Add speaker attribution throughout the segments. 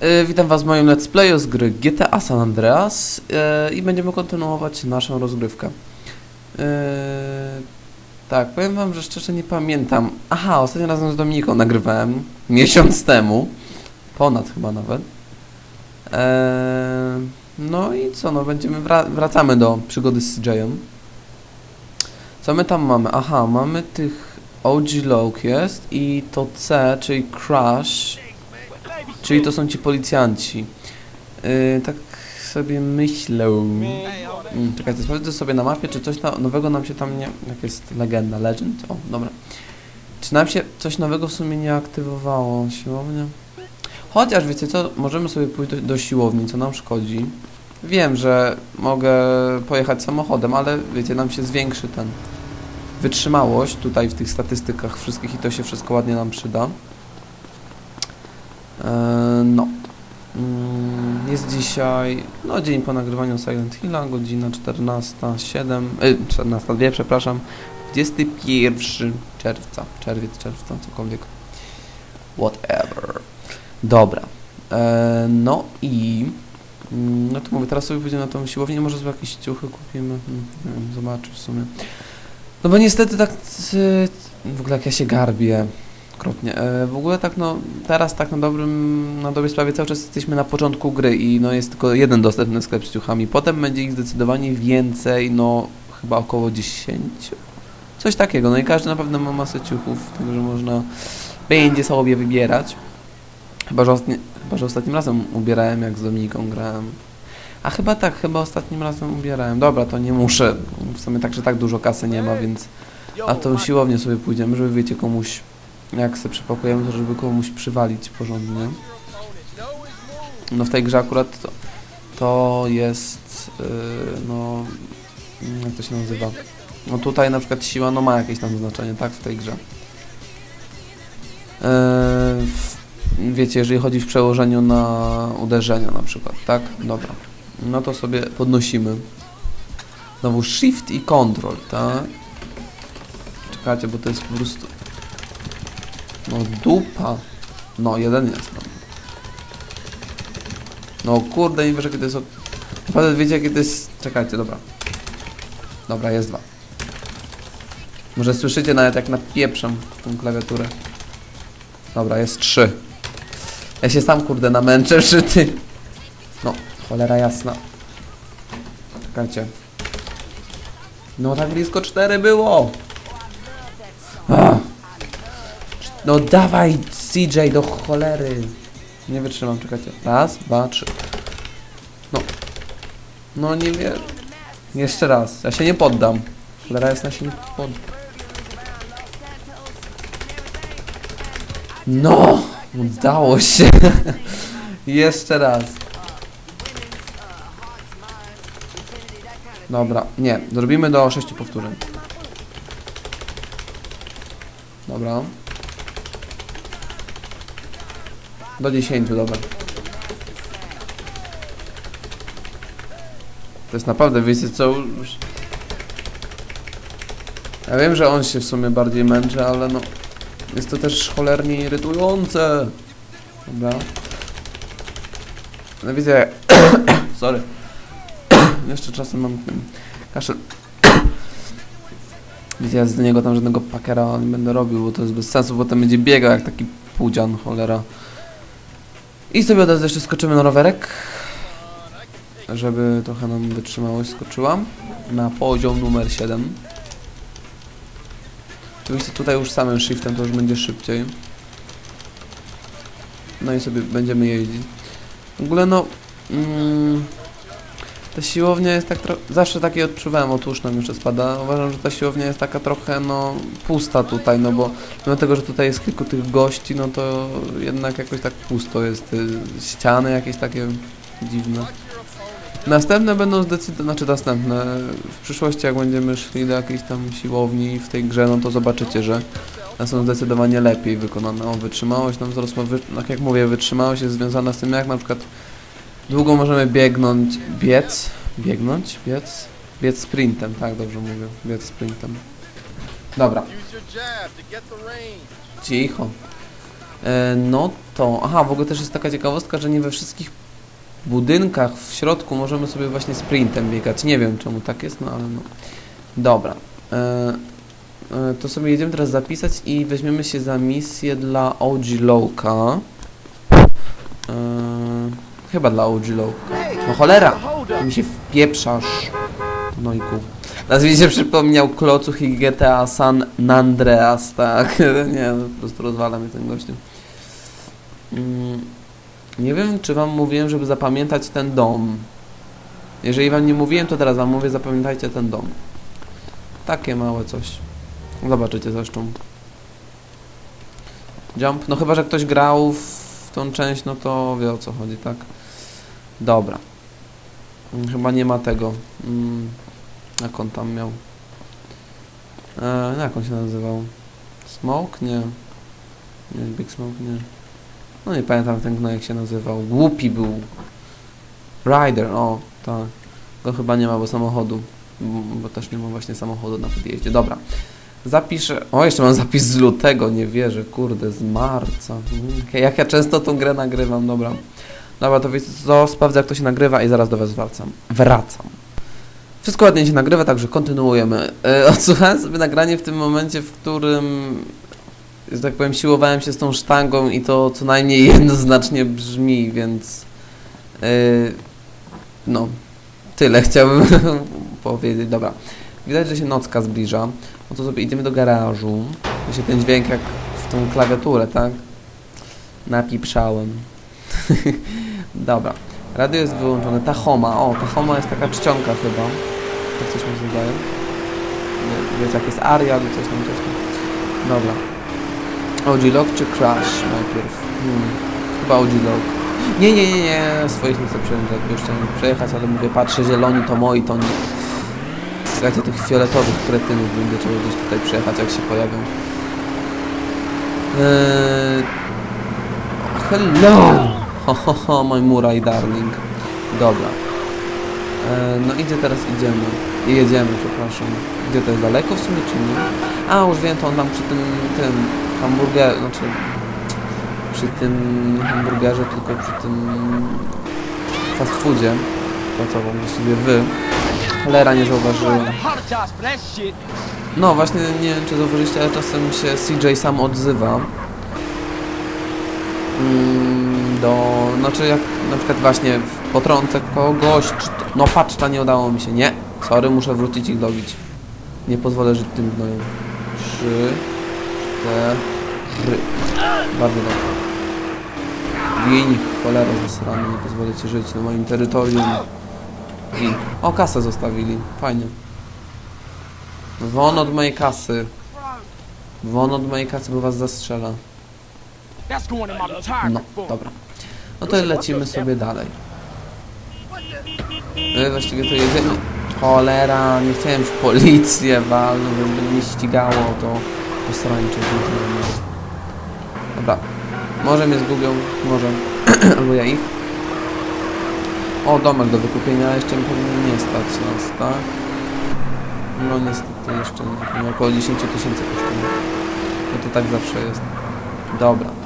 Speaker 1: E, Witam Was w moim let's playu z gry GTA San Andreas e, i będziemy kontynuować naszą rozgrywkę. E, tak, powiem Wam, że szczerze nie pamiętam. Aha, ostatnim razem z Dominiką nagrywałem miesiąc temu. Ponad chyba nawet. No i co, no będziemy wra- wracamy do przygody z CJ-em. Co my tam mamy? Aha, mamy tych OG Loke jest i to C, czyli Crash, czyli to są ci policjanci. Yy, tak sobie myślę. Mm, czekajcie, sprawdzę sobie na mapie, czy coś nowego nam się tam nie... Jak jest legenda, legend? O, dobra. Czy nam się coś nowego w sumie nie aktywowało? Siłownia? Chociaż wiecie co, możemy sobie pójść do, do siłowni, co nam szkodzi. Wiem, że mogę pojechać samochodem, ale wiecie, nam się zwiększy ten wytrzymałość tutaj w tych statystykach wszystkich i to się wszystko ładnie nam przyda. Eee, no. Mm, Jest dzisiaj, no dzień po nagrywaniu Silent Hilla, godzina 14.07, y, 14.02, przepraszam, 21 czerwca, czerwiec, czerwca, cokolwiek. Whatever. Dobra. Eee, no i mm, no to mówię, teraz sobie pójdziemy na tą siłownię, może sobie jakieś ciuchy kupimy, hmm, nie wiem, w sumie. No bo niestety tak y, w ogóle jak ja się garbię okropnie. E, w ogóle tak no teraz tak na dobrym na dobrej sprawie cały czas jesteśmy na początku gry i no jest tylko jeden dostępny sklep z ciuchami. Potem będzie ich zdecydowanie więcej, no chyba około 10. Coś takiego. No i każdy na pewno ma masę ciuchów, także można będzie sobie wybierać. Chyba że, ostatni, chyba, że ostatnim razem ubierałem jak z Dominiką grałem. A chyba tak, chyba ostatnim razem ubierałem. Dobra, to nie muszę. W sumie tak, że tak dużo kasy nie ma, więc a tą siłownię sobie pójdziemy, żeby wiecie komuś, jak sobie przepakujemy, to żeby komuś przywalić porządnie. No w tej grze akurat to, to jest, yy, no, jak to się nazywa? No tutaj na przykład siła, no ma jakieś tam znaczenie, tak, w tej grze. Yy, wiecie, jeżeli chodzi w przełożeniu na uderzenia na przykład, tak? Dobra. No to sobie podnosimy. Znowu shift i control, tak? Czekajcie, bo to jest po prostu... No dupa. No, jeden jest. No, no kurde, nie wiesz jakie to jest... Naprawdę wiecie jakie to jest... Czekajcie, dobra. Dobra, jest dwa. Może słyszycie nawet jak napieprzam tą klawiaturę. Dobra, jest trzy. Ja się sam kurde namęczę, czy ty... No, cholera jasna. Czekajcie. No tak blisko cztery było. No dawaj CJ do cholery. Nie wytrzymam, czekajcie. Raz, dwa, trzy. No. No nie wiesz. Jeszcze raz. Ja się nie poddam. Cholera jasna się nie poddam. No! Udało się. Jeszcze raz. Dobra, nie, zrobimy do 6 powtórzeń. Dobra. Do 10, dobra. To jest naprawdę, wiecie co... już- Ja wiem, że on się w sumie bardziej męczy, ale no... Jest to też cholernie irytujące. Dobra. No widzę... Sorry. Jeszcze czasem mam kaszel. Wiecie, ja z niego tam żadnego pakera nie będę robił, bo to jest bez sensu, bo potem będzie biegał jak taki pudzian, cholera. I sobie od razu jeszcze skoczymy na rowerek, żeby trochę nam wytrzymałość skoczyła. Na poziom numer 7. Oczywiście tutaj już samym shiftem to już będzie szybciej. No i sobie będziemy jeździć. W ogóle no... Mm, ta siłownia jest tak tro- zawsze takie odczuwałem, o tłuszcz nam jeszcze spada. Uważam, że ta siłownia jest taka trochę no pusta tutaj, no bo mimo tego, że tutaj jest kilku tych gości, no to jednak jakoś tak pusto jest. y, Ściany jakieś takie dziwne. Następne będą zdecydowanie, znaczy następne, w przyszłości jak będziemy szli do jakiejś tam siłowni w tej grze, no to zobaczycie, że są zdecydowanie lepiej wykonane. O, wytrzymałość nam wzrosła, wy, tak jak mówię, wytrzymałość jest związana z tym, jak na przykład długo możemy biegnąć, biec, biegnąć, biec, biec sprintem, tak dobrze mówię, biec sprintem. Dobra, cicho. E, no to, aha, w ogóle też jest taka ciekawostka, że nie we wszystkich budynkach w środku możemy sobie właśnie sprintem biegać. Nie wiem czemu tak jest, no ale no. Dobra. E, e, to sobie jedziemy teraz zapisać i weźmiemy się za misję dla OG Lowka. E, chyba dla OG Lowka. No cholera! Mi się wpieprzasz. No i ku. Teraz mi się przypomniał Klocuch i GTA San Andreas, tak. Nie, no, po prostu rozwala mnie ten gościu. Mm, nie wiem, czy wam mówiłem, żeby zapamiętać ten dom. Jeżeli wam nie mówiłem, to teraz wam mówię, zapamiętajcie ten dom. Takie małe coś. Zobaczycie zresztą. Jump. No chyba, że ktoś grał w tą część, no to wie o co chodzi, tak? Dobra. Chyba nie ma tego. Mm, jak on tam miał? E, jak on się nazywał? Smoke? Nie. Nie, Big Smoke? Nie. No nie pamiętam ten gnoj jak się nazywał. Głupi był. Rider, o, tak. Go chyba nie ma, bo samochodu. Mm, Bo też nie ma właśnie samochodu na podjeździe. Dobra. Zapiszę. O, jeszcze mam zapis z lutego, nie wierzę, kurde, z marca. Mm, Jak ja często tą grę nagrywam, dobra. Dobra, to wiecie co, sprawdzę jak to się nagrywa i zaraz do was wracam. Wracam. Wszystko ładnie się nagrywa, także kontynuujemy. E, odsłuchałem sobie nagranie w tym momencie, w którym, że tak powiem, siłowałem się z tą sztangą i to co najmniej jednoznacznie brzmi, więc e, no, tyle chciałbym powiedzieć. Dobra, widać, że się nocka zbliża. No to sobie idziemy do garażu. Się ten dźwięk jak w tą klawiaturę, tak? Napieprzałem. Dobra. Radio jest wyłączone. Tahoma. O, Tahoma jest taka czcionka chyba. Tak coś mi zdaje. Wiecie, jak jest Aria albo coś tam, coś tam. Dobra. OG Lock czy Crash najpierw? Hmm. Chyba OG Lock. Nie, nie, nie, nie. Swoich nie chcę jakby już chciałem przejechać, ale mówię, patrzę, zieloni to moi, to nie. Słuchajcie, tych fioletowych kretynów będzie trzeba gdzieś tutaj przejechać, jak się pojawią. Eee... Hello! Ho, ho, ho, mój Muraj darling. Dobra. E, no idzie teraz, idziemy. Jedziemy, przepraszam. Gdzie to jest daleko w sumie, czy nie? A, już wiem, to on tam przy tym, tym hamburgerze, znaczy przy tym hamburgerze, tylko przy tym fast foodzie pracował właściwie wy. Cholera, nie zauważyłem. No właśnie, nie wiem czy zauważyliście, ale czasem się CJ sam odzywa. Do, znaczy jak na przykład właśnie potrącę kogoś, czy to, no patrz, ta nie udało mi się, nie, sorry, muszę wrócić ich dobić. Nie pozwolę żyć tym gnojom. Trzy, cztery. Bardzo dobrze. Gin, cholera zasrany, nie pozwolę ci żyć na moim terytorium. Gin. O, kasę zostawili, fajnie. Won od mojej kasy. Won od mojej kasy, bo was zastrzela.
Speaker 2: That's going in my retirement
Speaker 1: No, dobra. No to lecimy sobie dalej. My właściwie to jedziemy. Cholera, nie chciałem w policję walnąć, żeby mnie ścigało to posrańcze. Dobra. Może mnie zgubią, może. Albo ja ich. O, domek do wykupienia, jeszcze pewnie nie stać nas, tak? No niestety jeszcze nie. No, około 10 tysięcy kosztuje. No to tak zawsze jest. Dobra.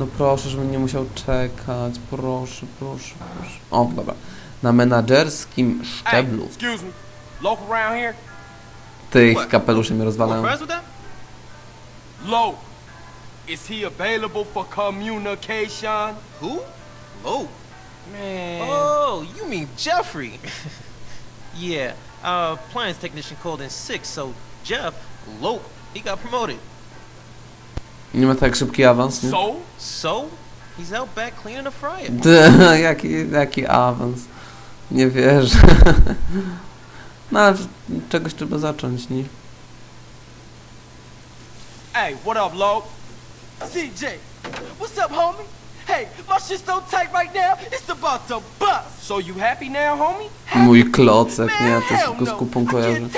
Speaker 1: No proszę, żebym nie musiał czekać. Proszę, proszę, proszę. O, dobra. Na menadżerskim szczeblu. Tych kapeluszy mnie rozwalają.
Speaker 2: Low. Is he available for communication?
Speaker 3: Who? Oh.
Speaker 2: Man.
Speaker 3: Oh, you mean Jeffrey? yeah, our appliance technician called in sick, so Jeff, Lope, he got promoted.
Speaker 1: Nie ma tak szybki awans, nie?
Speaker 2: So?
Speaker 3: So, he's out back cleaning the fryer.
Speaker 1: Ty, jaki, jaki awans. Nie wierzę. No ale czegoś trzeba zacząć, nie?
Speaker 2: Hey, what up, Low?
Speaker 4: CJ, what's up, homie? Hey, my shit's so tight right now, it's about to bust.
Speaker 2: So you happy now, homie?
Speaker 1: Mój klocek, nie? Ja też go z
Speaker 4: no.
Speaker 1: kupą kojarzę.
Speaker 4: Man,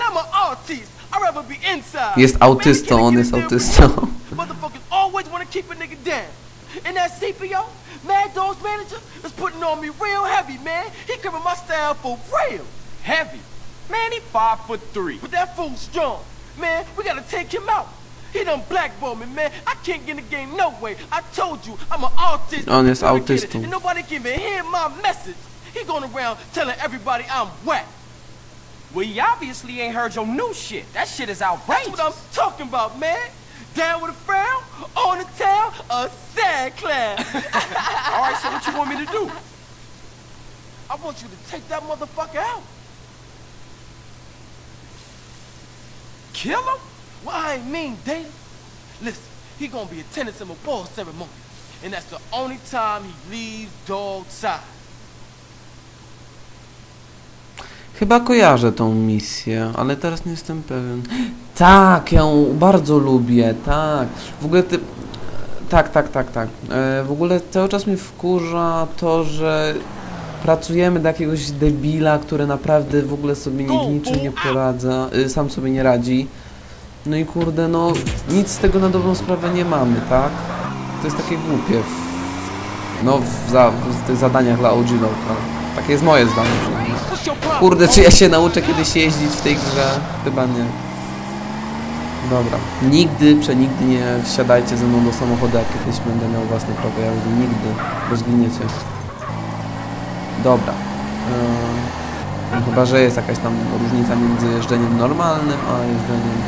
Speaker 4: I'm an artist. I'd rather be inside.
Speaker 1: Jest
Speaker 4: Man,
Speaker 1: autystą,
Speaker 4: can I
Speaker 1: on
Speaker 4: get
Speaker 1: jest
Speaker 4: a damn
Speaker 1: autystą.
Speaker 4: Motherfuckers always want to keep a nigga down. And that CPO, Mad Dog's manager, is putting on me real heavy, man. He cribbing my style for real.
Speaker 2: Heavy. Man, he five foot three.
Speaker 4: But that fool's strong. Man, we gotta take him out. He done blackballed me, man. I can't get in the game no way. I told you, I'm an artist.
Speaker 1: On jest
Speaker 4: Never get it,
Speaker 1: autystą.
Speaker 4: And nobody can even hear my message. He going around telling everybody I'm whack.
Speaker 2: Well, he obviously ain't heard your new shit. That shit is outrageous.
Speaker 4: That's what I'm talking about, man. Down with a frown, on the tail, a sad clown.
Speaker 2: All right, so what you want me to do?
Speaker 4: I want you to take that motherfucker out.
Speaker 2: Kill him?
Speaker 4: Well, I ain't mean, Dana. Listen, he gonna be attending some ball ceremony. And that's the only time he leaves dog side.
Speaker 1: Chyba kojarzę tą misję, ale teraz nie jestem pewien. Tak, ja ją bardzo lubię, tak. W ogóle ty... Tak, tak, tak, tak. E, w ogóle cały czas mnie wkurza to, że pracujemy dla jakiegoś debila, który naprawdę w ogóle sobie nie, w niczym nie poradza, y, sam sobie nie radzi. No i kurde, no nic z tego na dobrą sprawę nie mamy, tak? To jest takie głupie. W, no, w, za, w tych zadaniach dla OG Loka. Takie jest moje zdanie przynajmniej. Kurde, czy ja się nauczę kiedyś jeździć w tej grze? Chyba nie. Dobra. Nigdy, przenigdy nie wsiadajcie ze mną do samochodu, jak kiedyś będę miał własne prawo jazdy. Nigdy, bo zginiecie. Dobra. Eee, chyba, że jest jakaś tam różnica między jeżdżeniem normalnym, a jeżdżeniem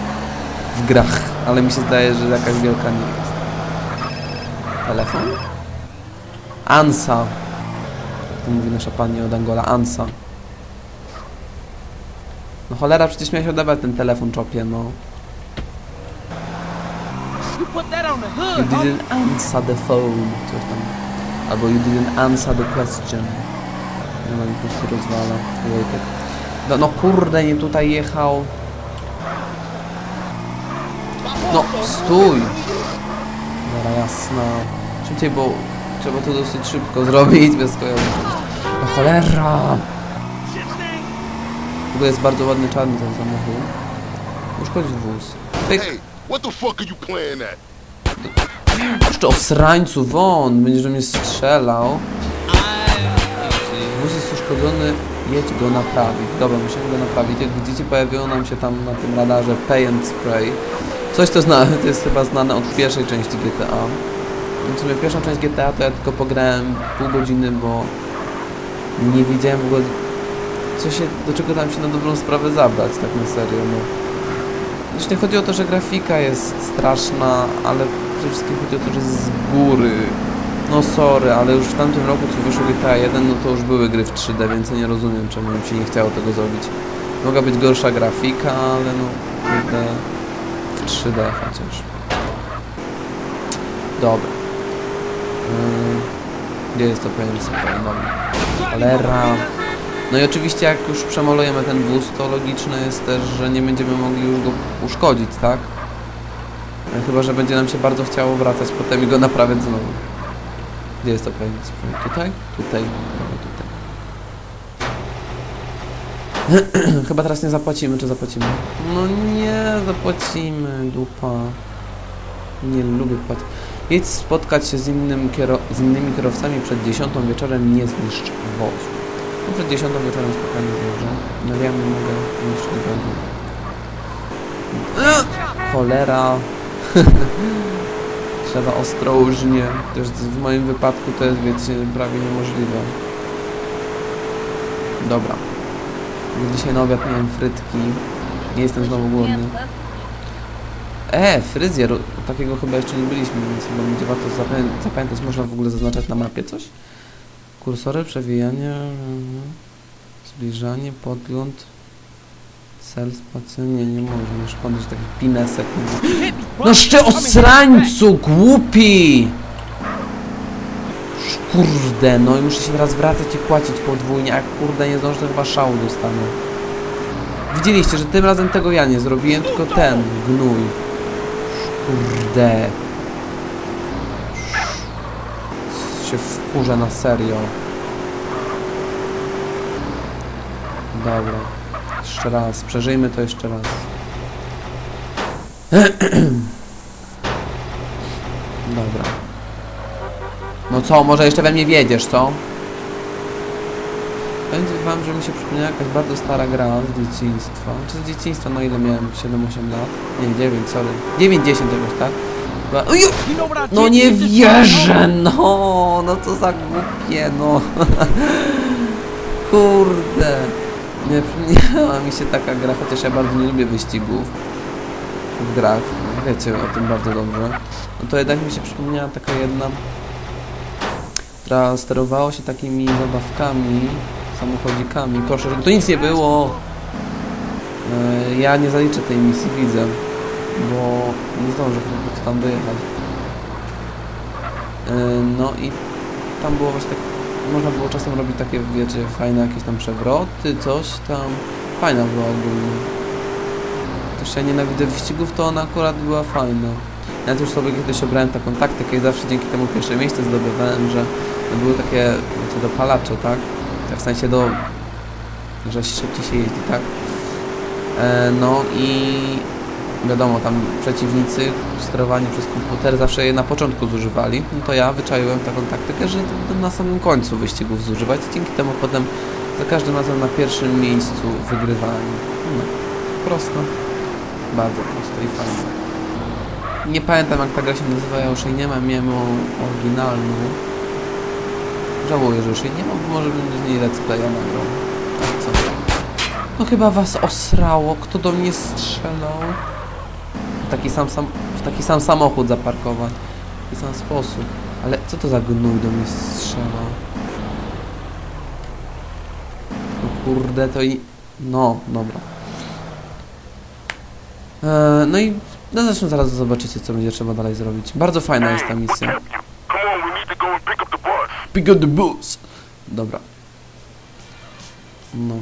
Speaker 1: w grach. Ale mi się zdaje, że jakaś wielka nie jest. Telefon? Ansa. To mówi nasza pani od Angola. Ansa. No cholera, przecież miałeś odebrać ten telefon czopie, no.
Speaker 4: You
Speaker 1: didn't answer the phone, coś tam. Albo you didn't answer the question. No, mi po prostu rozwala. Wojtek. No, no kurde, nie tutaj jechał. No, stój! Dobra, jasna. Szybciej, bo trzeba to dosyć szybko zrobić, bez kojarzyć. No cholera! W ogóle jest bardzo ładny czarny ten samochód. Uszkodzi wóz. Pyk!
Speaker 5: Hey, what the fuck are you playing at?
Speaker 1: Jeszcze osrańcu, won! Będziesz do mnie strzelał. Wóz jest uszkodzony, jedź go naprawić. Dobra, musimy go naprawić. Jak widzicie, pojawiło nam się tam na tym radarze Pay and Spray. Coś to zna, to jest chyba znane od pierwszej części GTA. Więc w sumie pierwszą część GTA to ja tylko pograłem pół godziny, bo nie wiedziałem w ogóle co się, do czego tam się na dobrą sprawę zabrać, tak na serio, no. Jeśli chodzi o to, że grafika jest straszna, ale przede wszystkim chodzi o to, że z góry. No sorry, ale już w tamtym roku, co wyszło GTA 1, no to już były gry w 3D, więc ja nie rozumiem, czemu im się nie chciało tego zrobić. Mogła być gorsza grafika, ale no, kurde, w 3D chociaż. Dobra. Yy, gdzie jest to super? Dobra. Cholera. No i oczywiście jak już przemalujemy ten wóz, to logiczne jest też, że nie będziemy mogli już go uszkodzić, tak? Chyba, że będzie nam się bardzo chciało wracać potem i go naprawiać znowu. Gdzie jest to spój? Tutaj? Tutaj. Tutaj. Chyba teraz nie zapłacimy, czy zapłacimy? No nie, zapłacimy, dupa. Nie lubię płacić. Jedź spotkać się z, innym z innymi kierowcami przed 10 wieczorem, nie zniszcz wozu. No przed 10 wieczorem spokojnie zjeżdżę. No wiem, nie mogę niszczyć wozu. Eee, Cholera. Trzeba ostrożnie. Też w moim wypadku to jest, wiecie, prawie niemożliwe. Dobra. Dzisiaj na obiad miałem frytki. Nie jestem znowu głodny. E, fryzjer. Takiego chyba jeszcze nie byliśmy, więc chyba będzie warto zapamię- zapamiętać. Można w ogóle zaznaczać na mapie coś? Kursory, przewijanie, zbliżanie, podgląd, cel, spacer. Nie, można szkodzić takich pinesek. No jeszcze osrańcu, głupi! Kurde, no i muszę się teraz wracać i płacić podwójnie, a kurde nie zdążę, to chyba szału dostanę. Widzieliście, że tym razem tego ja nie zrobiłem, tylko ten, gnój. Kurde. Się wkurzę na serio. Dobra. Jeszcze raz. Przeżyjmy to jeszcze raz. Dobra. No co, może jeszcze we mnie wiedziesz, co? Powiem wam, że mi się przypomniała jakaś bardzo stara gra z dzieciństwa. Czy z dzieciństwa, no ile miałem? 7-8 lat? Nie, 9, sorry. 9-10 jakoś, tak? No nie wierzę, no! No co za głupie, no. Kurde. Nie przypomniała mi się taka gra, chociaż ja bardzo nie lubię wyścigów w grach. Wiecie o tym bardzo dobrze. No to jednak mi się przypomniała taka jedna, która sterowało się takimi zabawkami, samochodzikami. Proszę, żeby to nic nie było. E, Ja nie zaliczę tej misji, widzę, bo nie zdążę po tam dojechać. E, No i tam było właśnie tak, można było czasem robić takie, wiecie, fajne jakieś tam przewroty, coś tam. Fajna była ogólnie. Też ja nienawidzę wyścigów, to ona akurat była fajna. Ja też sobie kiedyś obrałem taką taktykę i zawsze dzięki temu pierwsze miejsce zdobywałem, że były takie, wiecie, dopalacze, tak? Tak w sensie do, że szybciej się jeździ, tak? E, no i wiadomo, tam przeciwnicy sterowani przez komputer zawsze je na początku zużywali, no to ja wyczaiłem taką taktykę, że na samym końcu wyścigów zużywać, dzięki temu potem za każdym razem na pierwszym miejscu wygrywałem. No, prosto. Bardzo prosto i fajnie. Nie pamiętam jak ta gra się nazywa, ja już jej nie mam, miałem oryginalną. Żałuję, że już jej nie mam, bo może bym z niej let's playa nagrał. No chyba was osrało, kto do mnie strzelał? Taki sam, sam, w taki sam samochód zaparkować. W taki sam sposób. Ale co to za gnój do mnie strzelał? No kurde, to i... No, dobra. Eee, no i no zresztą zaraz zobaczycie, co będzie trzeba dalej zrobić. Bardzo fajna jest ta misja.
Speaker 5: Pick up the bus!
Speaker 1: Dobra. No.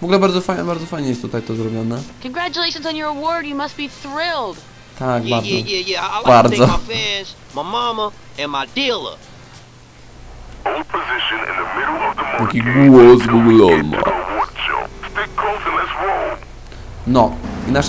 Speaker 1: W ogóle bardzo fajnie, bardzo fajnie jest tutaj to zrobione.
Speaker 6: Congratulations on your award. You must be thrilled.
Speaker 1: Tak,
Speaker 3: Yeah,
Speaker 1: bardzo.
Speaker 3: yeah, yeah, yeah. I, like
Speaker 1: Bardzo.
Speaker 3: to thank my fans, my mama, and my dealer.
Speaker 5: Hold position in the middle of the
Speaker 1: Jaki
Speaker 5: monkey
Speaker 1: głos w ogóle on ma.
Speaker 5: award show. Stick close and let's roll.
Speaker 1: No.